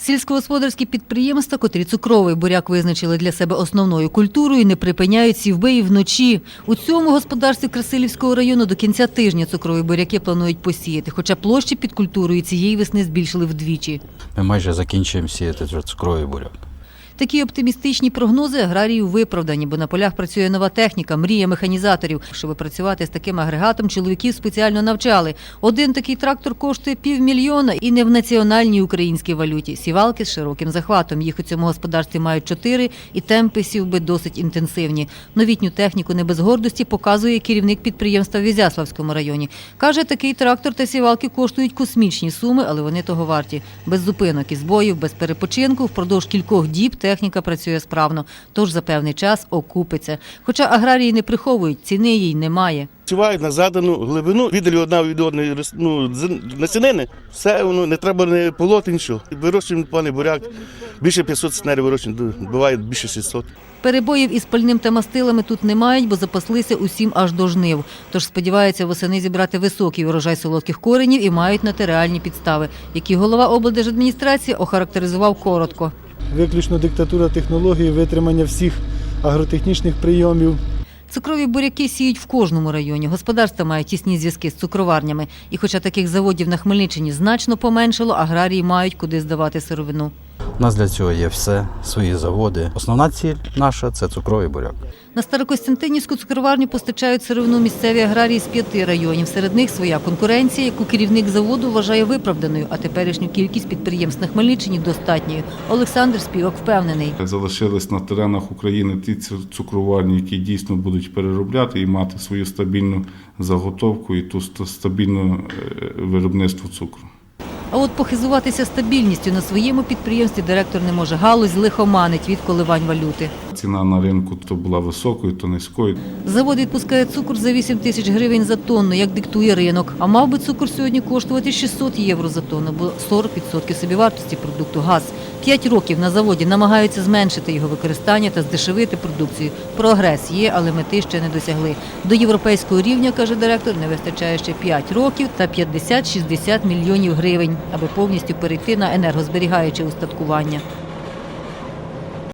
Сільськогосподарські підприємства, котрі цукровий буряк визначили для себе основною культурою, не припиняють сівби і вночі. У цьому господарстві Красилівського району до кінця тижня цукрові буряки планують посіяти, хоча площі під культурою цієї весни збільшили вдвічі. Ми майже закінчуємо сіяти цукровий буряк. Такі оптимістичні прогнози аграріїв виправдані, бо на полях працює нова техніка, мрія механізаторів. Щоб працювати з таким агрегатом, чоловіків спеціально навчали. Один такий трактор коштує півмільйона і не в національній українській валюті. Сівалки з широким захватом. Їх у цьому господарстві мають чотири, і темпи сівби досить інтенсивні. Новітню техніку не без гордості показує керівник підприємства в Ізяславському районі. Каже, такий трактор та сівалки коштують космічні суми, але вони того варті. Без зупинок і збоїв, без перепочинку, впродовж кількох діб техніка працює справно, тож за певний час окупиться. Хоча аграрії не приховують, ціни їй немає. Сівають на задану глибину, віддалі одна від одної ну, насінини, все воно не треба не полоти нічого. Вирощуємо пане буряк, більше 500 снерів вирощуємо, буває більше 600. Перебоїв із пальним та мастилами тут не мають, бо запаслися усім аж до жнив. Тож сподіваються восени зібрати високий урожай солодких коренів і мають на те реальні підстави, які голова облдержадміністрації охарактеризував коротко. Виключно диктатура технології, витримання всіх агротехнічних прийомів. Цукрові буряки сіють в кожному районі. Господарства мають тісні зв'язки з цукроварнями. І хоча таких заводів на Хмельниччині значно поменшало, аграрії мають куди здавати сировину. У нас для цього є все, свої заводи. Основна ціль наша це цукровий буряк. На Старокостянтинівську цукроварню постачають сировину місцеві аграрії з п'яти районів. Серед них своя конкуренція, яку керівник заводу вважає виправданою, а теперішню кількість підприємств на Хмельниччині достатньою. Олександр Співак впевнений. Залишились на теренах України ті цу- цукроварні, які дійсно будуть переробляти і мати свою стабільну заготовку і ту ста- стабільне е, виробництво цукру. А от похизуватися стабільністю на своєму підприємстві директор не може. Галузь лихоманить від коливань валюти. Ціна на ринку то була високою, то низькою. Завод відпускає цукор за 8 тисяч гривень за тонну, як диктує ринок. А мав би цукор сьогодні коштувати 600 євро за тонну, бо 40% собівартості продукту газ. П'ять років на заводі намагаються зменшити його використання та здешевити продукцію. Прогрес є, але мети ще не досягли. До європейського рівня, каже директор, не вистачає ще 5 років та 50-60 мільйонів гривень, аби повністю перейти на енергозберігаюче устаткування.